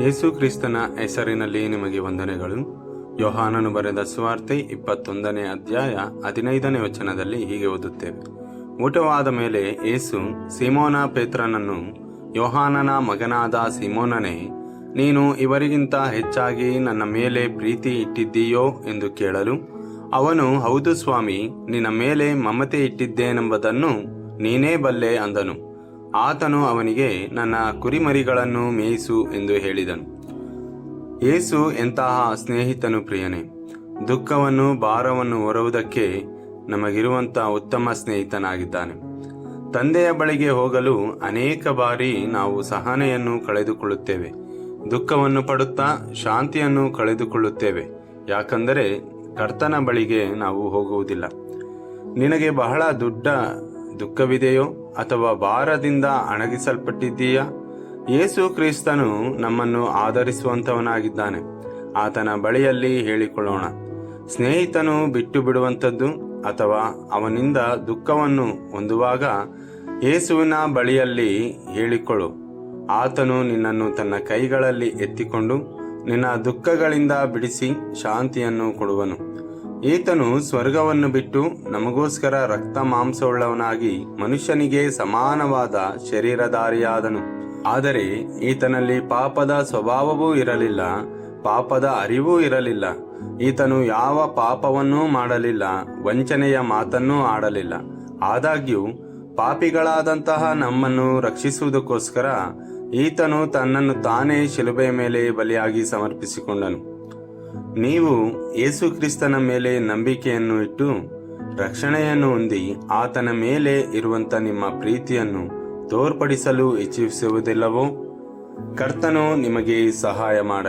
ಯೇಸು ಕ್ರಿಸ್ತನ ಹೆಸರಿನಲ್ಲಿ ನಿಮಗೆ ವಂದನೆಗಳು. ಯೋಹಾನನು ಬರೆದ ಸುವಾರ್ತೆ ಇಪ್ಪತ್ತೊಂದನೇ ಅಧ್ಯಾಯ ಹದಿನೈದನೇ ವಚನದಲ್ಲಿ ಹೀಗೆ ಓದುತ್ತೇವೆ. ಊಟವಾದ ಮೇಲೆ ಏಸು ಸಿಮೋನ ಪೇತ್ರನನ್ನು, ಯೋಹಾನನ ಮಗನಾದ ಸಿಮೋನನೇ, ನೀನು ಇವರಿಗಿಂತ ಹೆಚ್ಚಾಗಿ ನನ್ನ ಮೇಲೆ ಪ್ರೀತಿ ಇಟ್ಟಿದ್ದೀಯೋ ಎಂದು ಕೇಳಲು, ಅವನು, ಹೌದು ಸ್ವಾಮಿ, ನಿನ್ನ ಮೇಲೆ ಮಮತೆ ಇಟ್ಟಿದ್ದೇನೆಂಬುದನ್ನು ನೀನೇ ಬಲ್ಲೆ ಅಂದನು. ಆತನು ಅವನಿಗೆ, ನನ್ನ ಕುರಿಮರಿಗಳನ್ನು ಮೇಯಿಸು ಎಂದು ಹೇಳಿದನು. ಏಸು ಎಂತಹ ಸ್ನೇಹಿತನು ಪ್ರಿಯನೇ, ದುಃಖವನ್ನು ಭಾರವನ್ನು ಹೊರುವುದಕ್ಕೆ ನಮಗಿರುವಂತ ಉತ್ತಮ ಸ್ನೇಹಿತನಾಗಿದ್ದಾನೆ. ತಂದೆಯ ಬಳಿಗೆ ಹೋಗಲು ಅನೇಕ ಬಾರಿ ನಾವು ಸಹನೆಯನ್ನು ಕಳೆದುಕೊಳ್ಳುತ್ತೇವೆ. ದುಃಖವನ್ನು ಪಡುತ್ತಾ ಶಾಂತಿಯನ್ನು ಕಳೆದುಕೊಳ್ಳುತ್ತೇವೆ. ಯಾಕಂದರೆ ಕರ್ತನ ಬಳಿಗೆ ನಾವು ಹೋಗುವುದಿಲ್ಲ. ನಿನಗೆ ಬಹಳ ದೊಡ್ಡ ದುಃಖವಿದೆಯೋ ಅಥವಾ ಭಾರದಿಂದ ಅಣಗಿಸಲ್ಪಟ್ಟಿದ್ದೀಯಾ? ಯೇಸು ಕ್ರಿಸ್ತನು ನಮ್ಮನ್ನು ಆಧರಿಸುವಂತವನಾಗಿದ್ದಾನೆ ಆತನ ಬಳಿಯಲ್ಲಿ ಹೇಳಿಕೊಳ್ಳೋಣ. ಸ್ನೇಹಿತನು ಬಿಟ್ಟು ಬಿಡುವಂಥದ್ದು ಅಥವಾ ಅವನಿಂದ ದುಃಖವನ್ನು ಹೊಂದುವಾಗ ಯೇಸುವಿನ ಬಳಿಯಲ್ಲಿ ಹೇಳಿಕೊಳ್ಳು. ಆತನು ನಿನ್ನನ್ನು ತನ್ನ ಕೈಗಳಲ್ಲಿ ಎತ್ತಿಕೊಂಡು ನಿನ್ನ ದುಃಖಗಳಿಂದ ಬಿಡಿಸಿ ಶಾಂತಿಯನ್ನು ಕೊಡುವನು. ಈತನು ಸ್ವರ್ಗವನ್ನು ಬಿಟ್ಟು ನಮಗೋಸ್ಕರ ರಕ್ತ ಮಾಂಸವುಳ್ಳವನಾಗಿ ಮನುಷ್ಯನಿಗೆ ಸಮಾನವಾದ ಶರೀರಧಾರಿಯಾದನು. ಆದರೆ ಈತನಲ್ಲಿ ಪಾಪದ ಸ್ವಭಾವವೂ ಇರಲಿಲ್ಲ, ಪಾಪದ ಅರಿವೂ ಇರಲಿಲ್ಲ. ಈತನು ಯಾವ ಪಾಪವನ್ನೂ ಮಾಡಲಿಲ್ಲ, ವಂಚನೆಯ ಮಾತನ್ನೂ ಆಡಲಿಲ್ಲ. ಆದಾಗ್ಯೂ, ಪಾಪಿಗಳಾದಂತಹ ನಮ್ಮನ್ನು ರಕ್ಷಿಸುವುದಕ್ಕೋಸ್ಕರ ಈತನು ತನ್ನನ್ನು ತಾನೇ ಶಿಲುಬೆಯ ಮೇಲೆ ಬಲಿಯಾಗಿ ಸಮರ್ಪಿಸಿಕೊಂಡನು. ನೀವು ಯೇಸುಕ್ರಿಸ್ತನ ಮೇಲೆ ನಂಬಿಕೆಯನ್ನು ಇಟ್ಟು ರಕ್ಷಣೆಯನ್ನು ಹೊಂದಿ ಆತನ ಮೇಲೆ ಇರುವಂತ ನಿಮ್ಮ ಪ್ರೀತಿಯನ್ನು ತೋರ್ಪಡಿಸಲು ಇಚ್ಛಿಸುವುದಿಲ್ಲವೋ? ಕರ್ತನು ನಿಮಗೆ ಸಹಾಯ ಮಾಡ